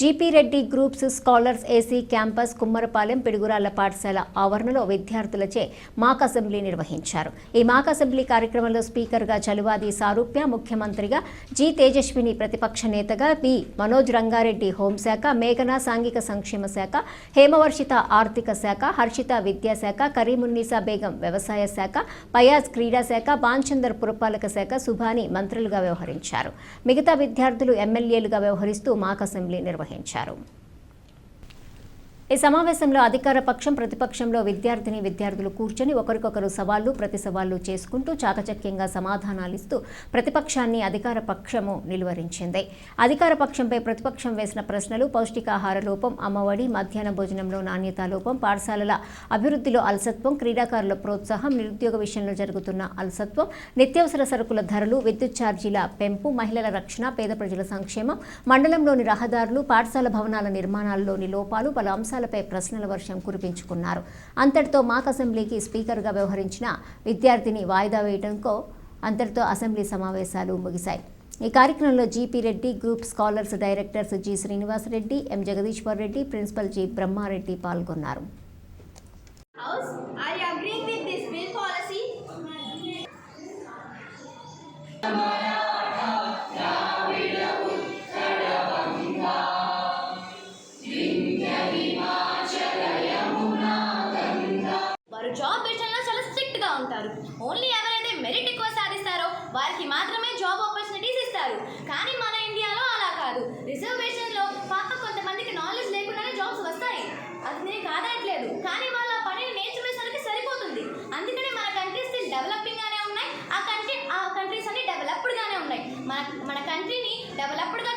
GP Reddy groups scholars AC campus Kummarapalem Piduguralla పాఠశాల ఆవరణలో విద్యార్థులచే మాక్ assembly నిర్వహించారు. ఈ మాక్ అసెంబ్లీ కార్యక్రమంలో స్పీకర్గా చలువాది సారూప్య ముఖ్యమంత్రిగా జి తేజస్విని ప్రతిపక్ష నేతగా బి మనోజ్ రంగారెడ్డి హోంశాఖ మేఘన సాంఘిక సంక్షేమ శాఖ హేమవర్షిత ఆర్థిక శాఖ హర్షిత విద్యాశాఖ కరీమున్నీసా బేగం వ్యవసాయ శాఖ పయాజ్ క్రీడా శాఖ బాంచందర్ పురపాలక శాఖ సుభాని మంత్రులుగా వ్యవహరించారు. మిగతా విద్యార్థులు ఎమ్మెల్యేలుగా వ్యవహరిస్తూ మాక్ అసెంబ్లీ నిర్వహించారు. Morgenstern shadow. ఈ సమావేశంలో అధికార పక్షం ప్రతిపక్షంలో విద్యార్థిని విద్యార్థులు కూర్చొని ఒకరికొకరు సవాళ్ళు ప్రతి సవాళ్ళు చేసుకుంటూ చాకచక్యంగా సమాధానాలిస్తూ ప్రతిపక్షాన్ని అధికార పక్షము నిలువరించింది. అధికార పక్షంపై ప్రతిపక్షం వేసిన ప్రశ్నలు పౌష్టికాహార లోపం అమ్మఒడి మధ్యాహ్న భోజనంలో నాణ్యత లోపం పాఠశాలల అభివృద్ధిలో అలసత్వం క్రీడాకారుల ప్రోత్సాహం నిరుద్యోగ విషయంలో జరుగుతున్న అలసత్వం నిత్యావసర సరుకుల ధరలు విద్యుత్ ఛార్జీల పెంపు మహిళల రక్షణ పేద ప్రజల సంక్షేమం మండలంలోని రహదారులు పాఠశాల భవనాల నిర్మాణాల్లోని లోపాలు పలు అంశాలపై ప్రశ్నల వర్షం కురిపించుకున్నారు. అంతటితో మాక్ అసెంబ్లీకి స్పీకర్గా వ్యవహరించిన విద్యార్థిని వాయిదా వేయడంతో అంతటితో అసెంబ్లీ సమావేశాలు ముగిశాయి. ఈ కార్యక్రమంలో GP Reddy group scholars directors G. Srinivasa Reddy M. Jagadishwar Reddy principal G. Brahma Reddy పాల్గొన్నారు. ఓన్లీ ఎవరైతే మెరిట్ ఎక్కువ సాధిస్తారో వారికి మాత్రమే జాబ్ ఆపర్చునిటీస్ ఇస్తారు. కానీ మన ఇండియాలో అలా కాదు. రిజర్వేషన్లో పాప కొంతమందికి నాలెడ్జ్ లేకుండానే జాబ్స్ వస్తాయి. అది నేను కాదనట్లేదు. కానీ వాళ్ళ ఆ పనిని నేర్చుకునేసరికి సరిపోతుంది. అందుకనే మన కంట్రీస్ డెవలపింగ్గానే డెవలపింగ్ గానే ఉన్నాయి. ఆ కంట్రీ ఆ కంట్రీస్ అన్ని డెవలప్డ్ గానే ఉన్నాయి. మన మన కంట్రీని డెవలప్డ్గా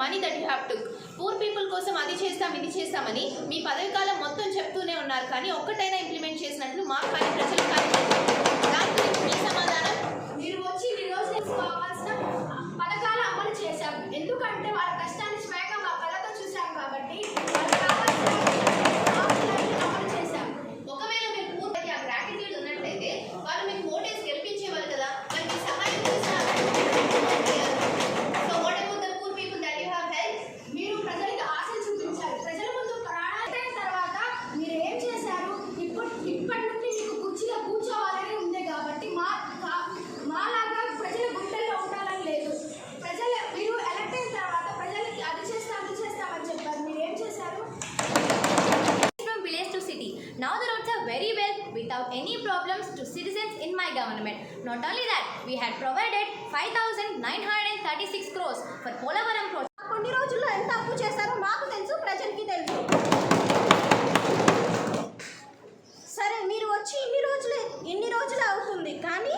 money that the to poor people కోసం అది చేస్తాం ఇది చేస్తామని మీ పదవి కాలం మొత్తం చెప్తూనే ఉన్నారు. కానీ ఒక్కటైనా ఇంప్లిమెంట్ చేసినట్లు మాకు కానీ ప్రజలు కానీ దాని గురించి మీ సమాధానం మీరు వచ్చి ఈ రోజు కావాల్సిన పథకాలు అమలు చేశాం ఎందుకంటే వాళ్ళ కష్టాన్ని స్వయంగా మా కళ్ళతో చూశాం కాబట్టి వాళ్ళకి కావాల్సిన హామీలన్నీ అమలు చేశాం ఒకవేళ మీరు పూర్తికి ఆ గ్రాటిట్యూడ్ ఉన్నట్లయితే వాళ్ళు మీకు ఓటేసి గెలిపించేవారు కదా మరి మీ సహాయం చేసినారు so what about the poor people that you have help మీరు ప్రజలకు ఆశలు చూపించారు ప్రజల ముందు ప్రాణాలైన తర్వాత మీరు ఏం చేశారు ఇప్పుడు ఇప్పటి నుండి మీకు కుర్చీలో కూర్చోవాలని ఉంది కాబట్టి మా కా- మాలాగా ప్రజల గుండెల్లో ఉండాలని లేదు ప్రజల మీరు ఎలక్ట్ అయిన తర్వాత ప్రజలకి అది చేస్తాం ఇది చేస్తామని చెప్పారు మీరు ఏం చేశారు from village to city. Now the roads are very well without any problems to citizens in my government. Not only that, we had provided 5,936 crores for Polavaram project. కొన్ని రోజుల్లో ఎంత అప్పు చేశారో మాకు తెలుసు ప్రజలకి తెలుసు. సరే మీరు వచ్చి ఇన్ని రోజులే ఇన్ని రోజులే అవుతుంది. కానీ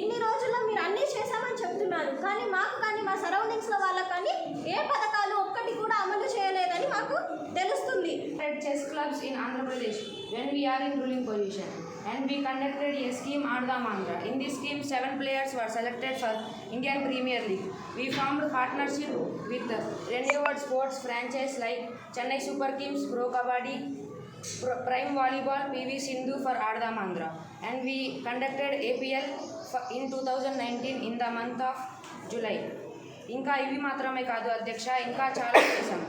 ఇన్ని రోజుల్లో మీరు అన్నీ చేశామని చెప్తున్నారు. కానీ మాకు కానీ మా సరౌండింగ్స్లో వాళ్ళకి కానీ ఏ పథకాలు ఒక్కటి కూడా అమలు చేయలేదని మాకు తెలుస్తుంది. Clubs in Andhra Pradesh. when we are in ruling position. And we conducted a scheme Adda Mandra. In this scheme, seven players were selected for Indian Premier League. We formed partnership with renowned sports franchise like Chennai Super Kings, Pro Kabaddi, Pro- Prime Volleyball, PV Sindhu for Adda Mandra. And we conducted APL for- in 2019 in the month of July. ఇంకా ఇవి మాత్రమే కాదు అధ్యక్ష ఇంకా చాలా చేశాం